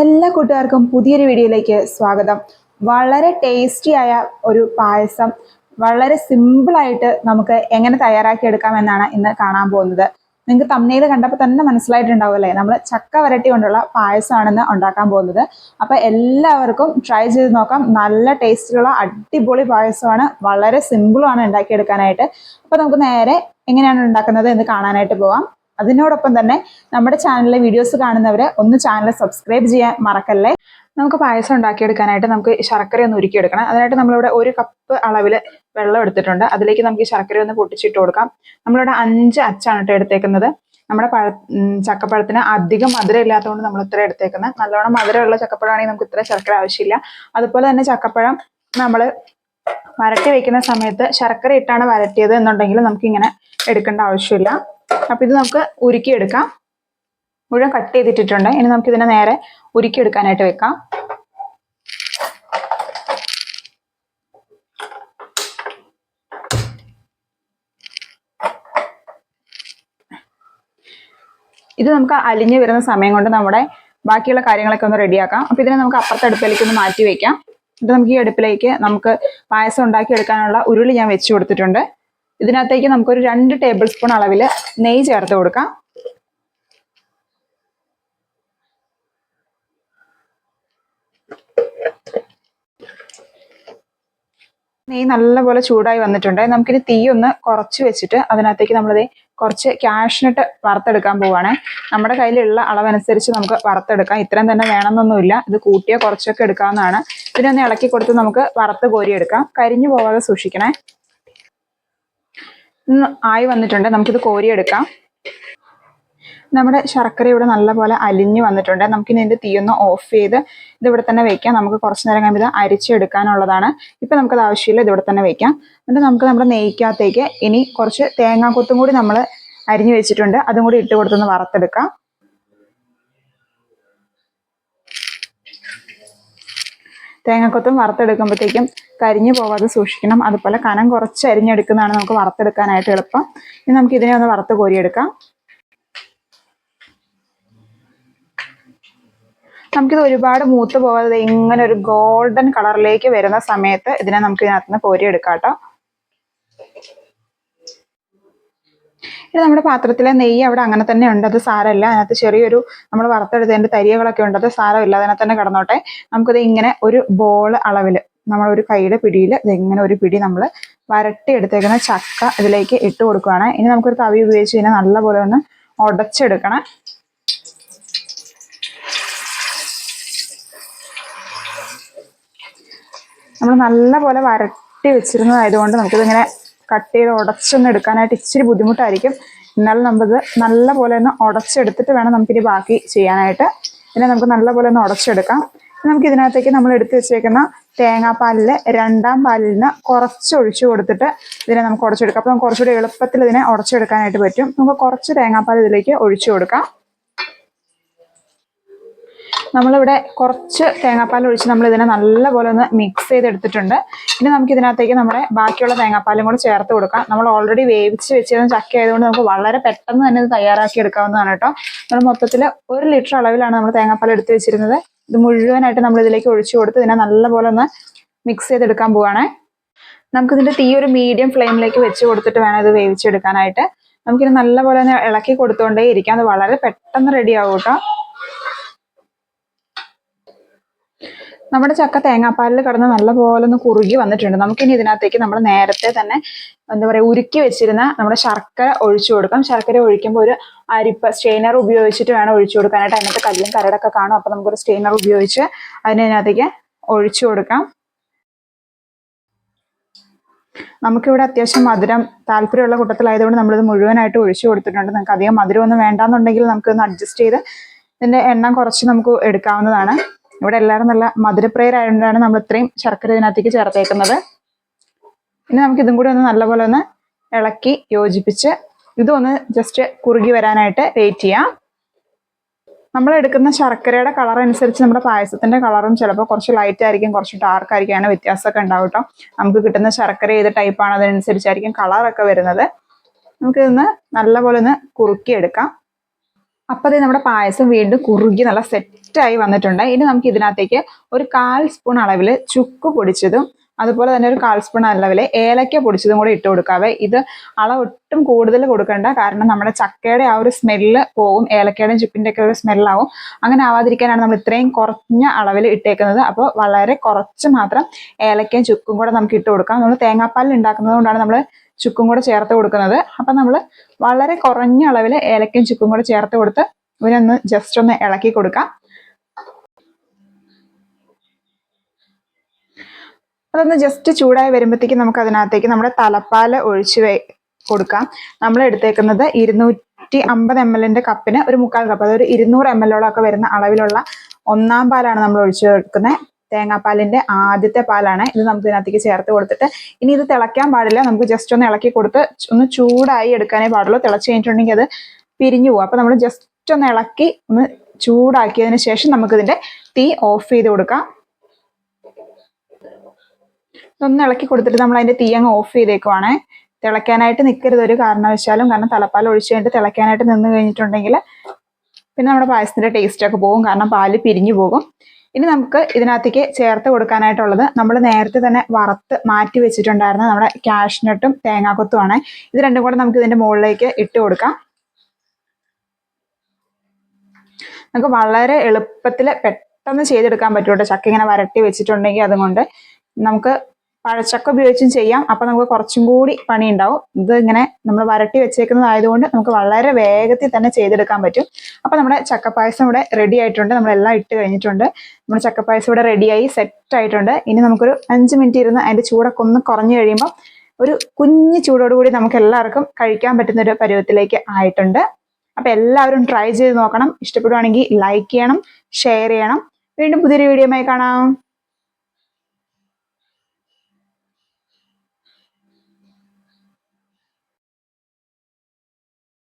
എല്ലാ കൂട്ടുകാർക്കും പുതിയൊരു വീഡിയോയിലേക്ക് സ്വാഗതം. വളരെ ടേസ്റ്റി ആയ ഒരു പായസം. വളരെ സിമ്പിളായിട്ട് നമുക്ക് എങ്ങനെ തയ്യാറാക്കിയെടുക്കാം എന്നാണ് ഇന്ന് കാണാൻ പോകുന്നത്. നിങ്ങൾക്ക് തമ്മനയിൽ കണ്ടപ്പോൾ തന്നെ മനസ്സിലായിട്ടുണ്ടാവും അല്ലേ നമ്മൾ ചക്ക വരട്ടി കൊണ്ടുള്ള പായസമാണെന്ന് ഉണ്ടാക്കാൻ പോകുന്നത്. അപ്പോൾ എല്ലാവർക്കും ട്രൈ ചെയ്ത് നോക്കാം. നല്ല ടേസ്റ്റിലുള്ള അടിപൊളി പായസമാണ്. വളരെ സിമ്പിളുമാണ് ഉണ്ടാക്കിയെടുക്കാനായിട്ട്. അപ്പോൾ നമുക്ക് നേരെ എങ്ങനെയാണ് ഉണ്ടാക്കുന്നത് എന്ന് കാണാനായിട്ട് പോവാം. അതിനോടൊപ്പം തന്നെ നമ്മുടെ ചാനലിലെ വീഡിയോസ് കാണുന്നവര് ഒന്ന് ചാനൽ സബ്സ്ക്രൈബ് ചെയ്യാൻ മറക്കല്ലേ? നമുക്ക് പായസം ഉണ്ടാക്കിയെടുക്കാനായിട്ട് നമുക്ക് ശർക്കര ഒന്ന് ഉരുക്കിയെടുക്കണം. അതിനായിട്ട് നമ്മളിവിടെ ഒരു കപ്പ് അളവിൽ വെള്ളം എടുത്തിട്ടുണ്ട്. അതിലേക്ക് നമുക്ക് ശർക്കര ഒന്ന് പൊട്ടിച്ചിട്ട് കൊടുക്കാം. നമ്മളിവിടെ അഞ്ച് അച്ചാണ് കേട്ടോ എടുത്തേക്കുന്നത്. നമ്മുടെ പഴ ചക്കപ്പഴത്തിന് അധികം മധുരം ഇല്ലാത്തതുകൊണ്ട് നമ്മൾ ഇത്ര എടുത്തേക്കുന്നത്. നല്ലോണം മധുരമുള്ള ചക്കപ്പഴമാണെങ്കിൽ നമുക്ക് ഇത്ര ശർക്കര ആവശ്യമില്ല. അതുപോലെ തന്നെ ചക്കപ്പഴം നമ്മൾ വരട്ടി വെക്കുന്ന സമയത്ത് ശർക്കര ഇട്ടാണ് വരട്ടിയത് എന്നുണ്ടെങ്കിൽ നമുക്കിങ്ങനെ എടുക്കേണ്ട ആവശ്യമില്ല. അപ്പൊ ഇത് നമുക്ക് ഉരുക്കിയെടുക്കാം. മുഴുവൻ കട്ട് ചെയ്തിട്ടിട്ടുണ്ട്. ഇനി നമുക്ക് ഇതിനെ നേരെ ഉരുക്കിയെടുക്കാനായിട്ട് വെക്കാം. ഇത് നമുക്ക് അലിഞ്ഞു വരുന്ന സമയം കൊണ്ട് നമ്മുടെ ബാക്കിയുള്ള കാര്യങ്ങളൊക്കെ ഒന്ന് റെഡിയാക്കാം. അപ്പൊ ഇതിനെ നമുക്ക് അപ്പുറത്തെ അടുപ്പിലേക്ക് ഒന്ന് മാറ്റി വെക്കാം. എന്നിട്ട് നമുക്ക് ഈ അടുപ്പിലേക്ക് നമുക്ക് പായസം ഉണ്ടാക്കി എടുക്കാനുള്ള ഉരുളി ഞാൻ വെച്ച് കൊടുത്തിട്ടുണ്ട്. ഇതിനകത്തേക്ക് നമുക്കൊരു രണ്ട് ടേബിൾ സ്പൂൺ അളവിൽ നെയ്യ് ചേർത്ത് കൊടുക്കാം. നെയ്യ് നല്ലപോലെ ചൂടായി വന്നിട്ടുണ്ട്. നമുക്കിനി തീ ഒന്ന് കുറച്ച് വെച്ചിട്ട് അതിനകത്തേക്ക് നമ്മളിത് കുറച്ച് ക്യാഷിനിട്ട് വറുത്തെടുക്കാൻ പോവാണ്. നമ്മുടെ കയ്യിലുള്ള അളവനുസരിച്ച് നമുക്ക് വറുത്തെടുക്കാം. ഇത്രയും തന്നെ വേണമെന്നൊന്നുമില്ല. ഇത് കൂട്ടിയോ കുറച്ചൊക്കെ എടുക്കാവുന്നതാണ്. ഇതിനൊന്ന് ഇളക്കി കൊടുത്ത് നമുക്ക് വറുത്ത് കോരിയെടുക്കാം. കരിഞ്ഞു പോവാതെ സൂക്ഷിക്കണേ. ആയി വന്നിട്ടുണ്ട്. നമുക്കിത് കോരിയെടുക്കാം. നമ്മുടെ ശർക്കര ഇവിടെ നല്ലപോലെ അലിഞ്ഞു വന്നിട്ടുണ്ട്. നമുക്കിനി ഇതിന്റെ തീ ഒന്ന് ഓഫ് ചെയ്ത് ഇത് തന്നെ വെക്കാം. നമുക്ക് കുറച്ച് നേരം കഴിയുമ്പോൾ ഇത് അരിച്ചെടുക്കാനുള്ളതാണ്. ഇപ്പം നമുക്കത് ആവശ്യമില്ല ഇത് ഇവിടെ തന്നെ വെക്കാം. എന്നിട്ട് നമുക്ക് നമ്മുടെ നെയ്ക്കകത്തേക്ക് ഇനി കുറച്ച് തേങ്ങാക്കൊത്തും കൂടി നമ്മൾ അരിഞ്ഞു വെച്ചിട്ടുണ്ട്. അതും കൂടി ഇട്ട് കൊടുത്തൊന്ന് വറുത്തെടുക്കാം. തേങ്ങാക്കൊത്തും വറുത്തെടുക്കുമ്പോഴത്തേക്കും കരിഞ്ഞു പോവാതെ സൂക്ഷിക്കണം. അതുപോലെ കനം കുറച്ച് അരിഞ്ഞെടുക്കുന്നതാണ് നമുക്ക് വറുത്തെടുക്കാനായിട്ട് എളുപ്പം. ഇനി നമുക്ക് ഇതിനെ ഒന്ന് വറുത്ത് കോരിയെടുക്കാം. നമുക്കിത് ഒരുപാട് മൂത്ത് പോകാതെ ഇങ്ങനെ ഒരു ഗോൾഡൻ കളറിലേക്ക് വരുന്ന സമയത്ത് ഇതിനെ നമുക്ക് ഇതിനകത്ത് നിന്ന് കോരിയെടുക്കാം കേട്ടോ. ഇത് നമ്മുടെ പാത്രത്തിലെ നെയ്യ് അവിടെ അങ്ങനെ തന്നെ ഉണ്ട്. അത് സാരമില്ല. അതിനകത്ത് ചെറിയൊരു നമ്മൾ വറുത്തെടുത്തതിന്റെ തരികളൊക്കെ ഉണ്ട്. അത് സാരമില്ല. അതിനകത്ത് തന്നെ കിടന്നോട്ടെ. നമുക്കത് ഇങ്ങനെ ഒരു ബോൾ അളവിൽ നമ്മൾ ഒരു കൈയുടെ പിടിയിൽ ഇങ്ങനെ ഒരു പിടി നമ്മൾ വരട്ടി എടുത്തേക്കുന്ന ചക്ക ഇതിലേക്ക് ഇട്ട് കൊടുക്കുകയാണ് ഇനി നമുക്കൊരു തവി ഉപയോഗിച്ച് ഇതിനെ നല്ലപോലെ ഒന്ന് ഉടച്ചെടുക്കണം നമ്മൾ നല്ലപോലെ വരട്ടി വെച്ചിരുന്നതായതുകൊണ്ട് നമുക്കിതിങ്ങനെ കട്ട് ചെയ്ത് ഉടച്ചൊന്ന് എടുക്കാനായിട്ട് ഇച്ചിരി ബുദ്ധിമുട്ടായിരിക്കും. എന്നാലും നമുക്കിത് നല്ലപോലെ ഒന്ന് ഉടച്ചെടുത്തിട്ട് വേണം നമുക്കിനി ബാക്കി ചെയ്യാനായിട്ട്. പിന്നെ നമുക്ക് നല്ല പോലെ ഒന്ന് ഉടച്ചെടുക്കാം. നമുക്ക് ഇതിനകത്തേക്ക് നമ്മൾ എടുത്തു വെച്ചേക്കുന്ന തേങ്ങാപ്പാലിൽ രണ്ടാം പാലിൽ നിന്ന് കുറച്ച് ഒഴിച്ചു കൊടുത്തിട്ട് ഇതിനെ നമുക്ക് ഉടച്ചെടുക്കാം. അപ്പോൾ നമുക്ക് കുറച്ചുകൂടി എളുപ്പത്തിൽ ഇതിനെ ഉടച്ചെടുക്കാനായിട്ട് പറ്റും. നമുക്ക് കുറച്ച് തേങ്ങാപ്പാൽ ഇതിലേക്ക് ഒഴിച്ചു കൊടുക്കാം. നമ്മളിവിടെ കുറച്ച് തേങ്ങാപ്പാൽ ഒഴിച്ച് നമ്മൾ ഇതിനെ നല്ലപോലെ ഒന്ന് മിക്സ് ചെയ്തെടുത്തിട്ടുണ്ട്. ഇനി നമുക്ക് ഇതിനകത്തേക്ക് നമ്മുടെ ബാക്കിയുള്ള തേങ്ങാപ്പാലും കൂടെ ചേർത്ത് കൊടുക്കാം. നമ്മൾ ഓൾറെഡി വേവിച്ച് വെച്ചിരുന്ന ചക്ക ആയതുകൊണ്ട് നമുക്ക് വളരെ പെട്ടെന്ന് തന്നെ ഇത് തയ്യാറാക്കി എടുക്കാവുന്നതാണ് കേട്ടോ. നമ്മൾ മൊത്തത്തിൽ ഒരു ലിറ്റർ അളവിലാണ് നമ്മൾ തേങ്ങാപ്പാൽ എടുത്ത് വെച്ചിരുന്നത്. ഇത് മുഴുവനായിട്ട് നമ്മൾ ഇതിലേക്ക് ഒഴിച്ചു കൊടുത്ത് ഇതിനെ നല്ലപോലെ ഒന്ന് മിക്സ് ചെയ്തെടുക്കാൻ പോവാണേ. നമുക്കിതിന്റെ തീ ഒരു മീഡിയം ഫ്ലെയിമിലേക്ക് വെച്ച് കൊടുത്തിട്ട് വേണം ഇത് വേവിച്ചെടുക്കാനായിട്ട്. നമുക്കിത് നല്ലപോലെ ഒന്ന് ഇളക്കി കൊടുത്തുകൊണ്ടേ ഇരിക്കാം. അത് വളരെ പെട്ടെന്ന് റെഡി ആവും കേട്ടോ. നമ്മുടെ ചക്ക തേങ്ങാപ്പാലിൽ കിടന്ന് നല്ലപോലെ ഒന്ന് കുറുകി വന്നിട്ടുണ്ട്. നമുക്കിനി ഇതിനകത്തേക്ക് നമ്മൾ നേരത്തെ തന്നെ എന്താ പറയുക ഉരുക്കി വെച്ചിരുന്ന നമ്മുടെ ശർക്കര ഒഴിച്ചു കൊടുക്കാം. ശർക്കര ഒഴിക്കുമ്പോൾ ഒരു അരിപ്പ സ്റ്റെയിനർ ഉപയോഗിച്ചിട്ട് വേണം ഒഴിച്ചു കൊടുക്കാനായിട്ട്. അതിനകത്ത് കല്ലും കരടൊക്കെ കാണും. അപ്പോൾ നമുക്കൊരു സ്റ്റെയിനർ ഉപയോഗിച്ച് അതിനകത്തേക്ക് ഒഴിച്ചു കൊടുക്കാം. നമുക്കിവിടെ അത്യാവശ്യം മധുരം താല്പര്യമുള്ള കൂട്ടത്തിലായതുകൊണ്ട് നമ്മളിത് മുഴുവനായിട്ട് ഒഴിച്ചു കൊടുത്തിട്ടുണ്ട്. നിങ്ങൾക്ക് അധികം മധുരമൊന്നും വേണ്ടാന്നുണ്ടെങ്കിൽ നമുക്കൊന്ന് അഡ്ജസ്റ്റ് ചെയ്ത് ഇതിന്റെ എണ്ണം കുറച്ച് നമുക്ക് എടുക്കാവുന്നതാണ്. ഇവിടെ എല്ലാവരും നല്ല മധുരപ്രിയരായതുകൊണ്ടാണ് നമ്മൾ ഇത്രയും ശർക്കര ഇതിനകത്തേക്ക് ചേർത്തേക്കുന്നത്. ഇനി നമുക്ക് ഇതും കൂടി ഒന്ന് നല്ലപോലെ ഒന്ന് ഇളക്കി യോജിപ്പിച്ച് ഇതൊന്ന് ജസ്റ്റ് കുറുകി വരാനായിട്ട് വെയിറ്റ് ചെയ്യാം. നമ്മൾ എടുക്കുന്ന ശർക്കരയുടെ കളർ അനുസരിച്ച് നമ്മുടെ പായസത്തിന്റെ കളറും ചിലപ്പോൾ കുറച്ച് ലൈറ്റ് ആയിരിക്കും കുറച്ച് ഡാർക്ക് ആയിരിക്കും വ്യത്യാസമൊക്കെ ഉണ്ടാവും കേട്ടോ നമുക്ക് കിട്ടുന്ന ശർക്കര ഏത് ടൈപ്പാണ് അതിനനുസരിച്ചായിരിക്കും കളറൊക്കെ വരുന്നത്. നമുക്കിതൊന്ന് നല്ലപോലെ ഒന്ന് കുറുക്കി അത് നമ്മുടെ പായസം വീണ്ടും കുറുകി നല്ല സെറ്റ് സെറ്റായി വന്നിട്ടുണ്ട്. ഇനി നമുക്ക് ഇതിനകത്തേക്ക് ഒരു കാൽ സ്പൂൺ അളവിൽ ചുക്ക് പൊടിച്ചതും അതുപോലെ തന്നെ ഒരു കാൽ സ്പൂൺ അളവിൽ ഏലക്ക പൊടിച്ചതും കൂടി ഇട്ട് കൊടുക്കാവേ ഇത് അളവ് ഒട്ടും കൂടുതൽ കൊടുക്കണ്ട. കാരണം നമ്മുടെ ചക്കയുടെ ആ ഒരു സ്മെല്ല് പോകും ഏലക്കയുടെയും ചുക്കിന്റെ ഒക്കെ ഒരു സ്മെല്ലാവും. അങ്ങനെ ആവാതിരിക്കാനാണ് നമ്മൾ ഇത്രയും കുറഞ്ഞ അളവിൽ ഇട്ടേക്കുന്നത്. അപ്പോൾ വളരെ കുറച്ച് മാത്രം ഏലക്കയും ചുക്കും കൂടെ നമുക്ക് ഇട്ട് കൊടുക്കാം. നമ്മൾ തേങ്ങാപ്പാലിൽ ഉണ്ടാക്കുന്നത് കൊണ്ടാണ് നമ്മൾ ചുക്കും കൂടെ ചേർത്ത് കൊടുക്കുന്നത്. അപ്പം നമ്മൾ വളരെ കുറഞ്ഞ അളവിൽ ഏലക്കയും ചുക്കും കൂടെ ചേർത്ത് കൊടുത്ത് ഇവനൊന്ന് ജസ്റ്റ് ഒന്ന് ഇളക്കി കൊടുക്കാം. അതൊന്ന് ജസ്റ്റ് ചൂടായി വരുമ്പോഴത്തേക്ക് നമുക്ക് അതിനകത്തേക്ക് നമ്മുടെ തലപ്പാൽ ഒഴിച്ച് കൊടുക്കാം. നമ്മൾ എടുത്തേക്കുന്നത് ഇരുന്നൂറ്റി അമ്പത് എം എല്ലിന്റെ കപ്പിന് ഒരു മുക്കാൽ കപ്പ് അതൊരു ഇരുന്നൂറ് എം എല്ലോളൊക്കെ വരുന്ന അളവിലുള്ള ഒന്നാം പാലാണ് നമ്മൾ ഒഴിച്ചു കൊടുക്കുന്നത്. തേങ്ങാപ്പാലിന്റെ ആദ്യത്തെ പാലാണ് ഇത് നമുക്ക് ഇതിനകത്തേക്ക് ചേർത്ത് കൊടുത്തിട്ട്. ഇനി ഇത് തിളയ്ക്കാൻ പാടില്ല. നമുക്ക് ജസ്റ്റ് ഒന്ന് ഇളക്കി കൊടുത്ത് ഒന്ന് ചൂടായി എടുക്കാനേ പാടുള്ളൂ. തിളച്ച് കഴിഞ്ഞിട്ടുണ്ടെങ്കിൽ അത് പിരിഞ്ഞു പോകും. അപ്പൊ നമ്മൾ ജസ്റ്റ് ഒന്ന് ഇളക്കി ഒന്ന് ചൂടാക്കിയതിന് ശേഷം നമുക്ക് ഇതിന്റെ തീ ഓഫ് ചെയ്ത് കൊടുക്കാം. ഒന്ന് ഇളക്കി കൊടുത്തിട്ട് നമ്മൾ അതിന്റെ തീ അങ്ങ് ഓഫ് ചെയ്തേക്കുവാണ്. തിളയ്ക്കാനായിട്ട് നിൽക്കരുത് ഒരു കാരണവശാലും. കാരണം തലപ്പാൽ ഒഴിച്ചു കഴിഞ്ഞിട്ട് തിളയ്ക്കാനായിട്ട് നിന്ന് കഴിഞ്ഞിട്ടുണ്ടെങ്കിൽ പിന്നെ നമ്മുടെ പായസത്തിന്റെ ടേസ്റ്റ് ഒക്കെ പോകും. കാരണം പാൽ പിരിഞ്ഞു പോകും. ഇനി നമുക്ക് ഇതിനകത്തേക്ക് ചേർത്ത് കൊടുക്കാനായിട്ടുള്ളത് നമ്മൾ നേരത്തെ തന്നെ വറുത്ത് മാറ്റി വെച്ചിട്ടുണ്ടായിരുന്ന നമ്മുടെ കാഷ്നട്ടും തേങ്ങാക്കൊത്തുമാണ് ഇത് രണ്ടും കൂടെ നമുക്ക് ഇതിന്റെ മുകളിലേക്ക് ഇട്ട് കൊടുക്കാം. നമുക്ക് വളരെ എളുപ്പത്തിൽ പെട്ടെന്ന് ചെയ്തെടുക്കാൻ പറ്റും കേട്ടോ. ചക്ക ഇങ്ങനെ വരട്ടി വെച്ചിട്ടുണ്ടെങ്കിൽ അതുകൊണ്ട് നമുക്ക് പഴച്ചക്ക ഉപയോഗിച്ചും ചെയ്യാം. അപ്പൊ നമുക്ക് കുറച്ചും കൂടി പണി ഉണ്ടാവും ഇത് ഇങ്ങനെ നമ്മൾ വരട്ടി വെച്ചേക്കുന്നതായതുകൊണ്ട് നമുക്ക് വളരെ വേഗത്തിൽ തന്നെ ചെയ്തെടുക്കാൻ പറ്റും. അപ്പൊ നമ്മുടെ ചക്കപ്പായസം ഇവിടെ റെഡി ആയിട്ടുണ്ട്. നമ്മളെല്ലാം ഇട്ട് കഴിഞ്ഞിട്ടുണ്ട്. നമ്മുടെ ചക്കപ്പായസം ഇവിടെ റെഡിയായി സെറ്റ് ആയിട്ടുണ്ട്. ഇനി നമുക്കൊരു അഞ്ച് മിനിറ്റ് ഇരുന്ന് അതിന്റെ ചൂടൊക്കെ ഒന്ന് കുറഞ്ഞു കഴിയുമ്പോൾ ഒരു കുഞ്ഞു ചൂടോടുകൂടി നമുക്ക് എല്ലാവർക്കും കഴിക്കാൻ പറ്റുന്ന ഒരു പരുവത്തിലേക്ക് ആയിട്ടുണ്ട്. അപ്പൊ എല്ലാവരും ട്രൈ ചെയ്ത് നോക്കണം. ഇഷ്ടപ്പെടുവാണെങ്കിൽ ലൈക്ക് ചെയ്യണം ഷെയർ ചെയ്യണം. വീണ്ടും പുതിയൊരു വീഡിയോയുമായി കാണാം.